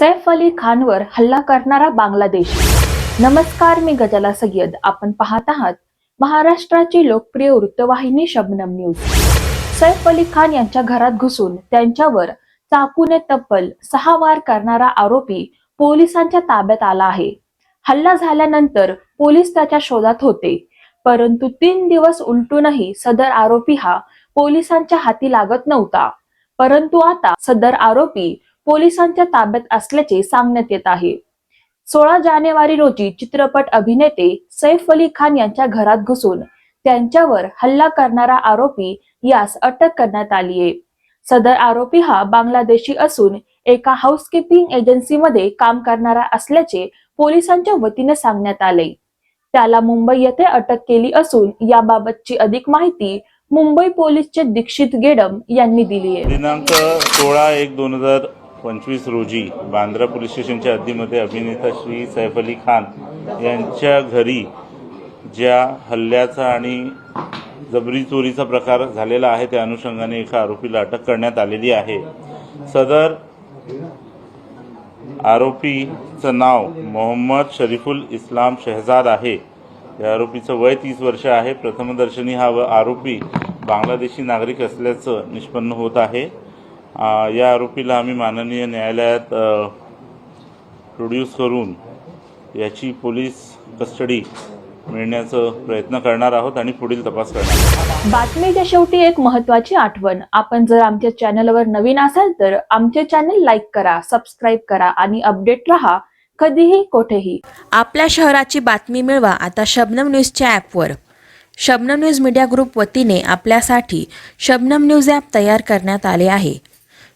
सैफ अली खानवर हल्ला करणारा बांगलादेश. नमस्कार मी गजाला सय्यद. आपण पाहत आहात महाराष्ट्राची लोकप्रिय वृत्तवाहिनी शबनम न्यूज. सैफ अली खान यांच्या घरात घुसून त्यांच्यावर चाकूने तब्बल सहा वार करणारा आरोपी पोलिसांच्या ताब्यात आला आहे. हल्ला झाल्यानंतर पोलीस त्याच्या शोधात होते परंतु तीन दिवस उलटूनही सदर आरोपी हा पोलिसांच्या हाती लागत नव्हता. परंतु आता सदर आरोपी पोलिसांच्या ताब्यात असल्याचे सांगण्यात येत आहे. सोळा जानेवारी रोजी चित्रपट अभिनेते सैफ अली खान यांच्या घरात घुसून त्यांच्यावर हल्ला करणारा आरोपी यास अटक करण्यात आली आहे. सदर आरोपी हा बांगलादेशी असून एका हाऊसकीपिंग एजन्सीमध्ये काम करणारा असल्याचे पोलिसांच्या वतीने सांगण्यात आले. त्याला मुंबई येथे अटक केली असून याबाबतची अधिक माहिती मुंबई पोलीसचे दीक्षित गेडम यांनी दिली आहे. दिनांक सोळा एक दोन हजार पंचवीस रोजी बांद्रा पोलीस स्टेशनच्या हद्दीमध्ये अभिनेता श्री सैफ अली खान यांच्या घरी ज्या हल्ल्याचा आणि जबरी चोरीचा प्रकार झालेला आहे त्या अनुषंगाने एका आरोपीला अटक करण्यात आलेली आहे. सदर आरोपीचं नाव मोहम्मद शरीफुल इस्लाम शहजाद आहे. या आरोपीचं वय तीस वर्ष आहे. प्रथमदर्शनी हा व आरोपी बांगलादेशी नागरिक असल्याचं निष्पन्न होत आहे. या आरोपीला आम्ही माननीय न्यायालयात प्रोड्यूस करून याची पोलीस कस्टडी मिळण्याचा प्रयत्न करणार आहोत आणि पुढील तपास करणार आहोत. बातमीच्या शेवटी एक महत्वाची आठवण. आपण जर आमच्या चॅनलवर नवीन असाल तर आमचे चॅनल लाईक करा सबस्क्राईब करा आणि अपडेट रहा कधीही कोठेही. आपल्या शहराची बातमी मिळवा आता शबनम न्यूजच्या ॲपवर. शबनम न्यूज मीडिया ग्रुप वतीने आपल्यासाठी शबनम न्यूज ॲप तयार करण्यात आले आहे.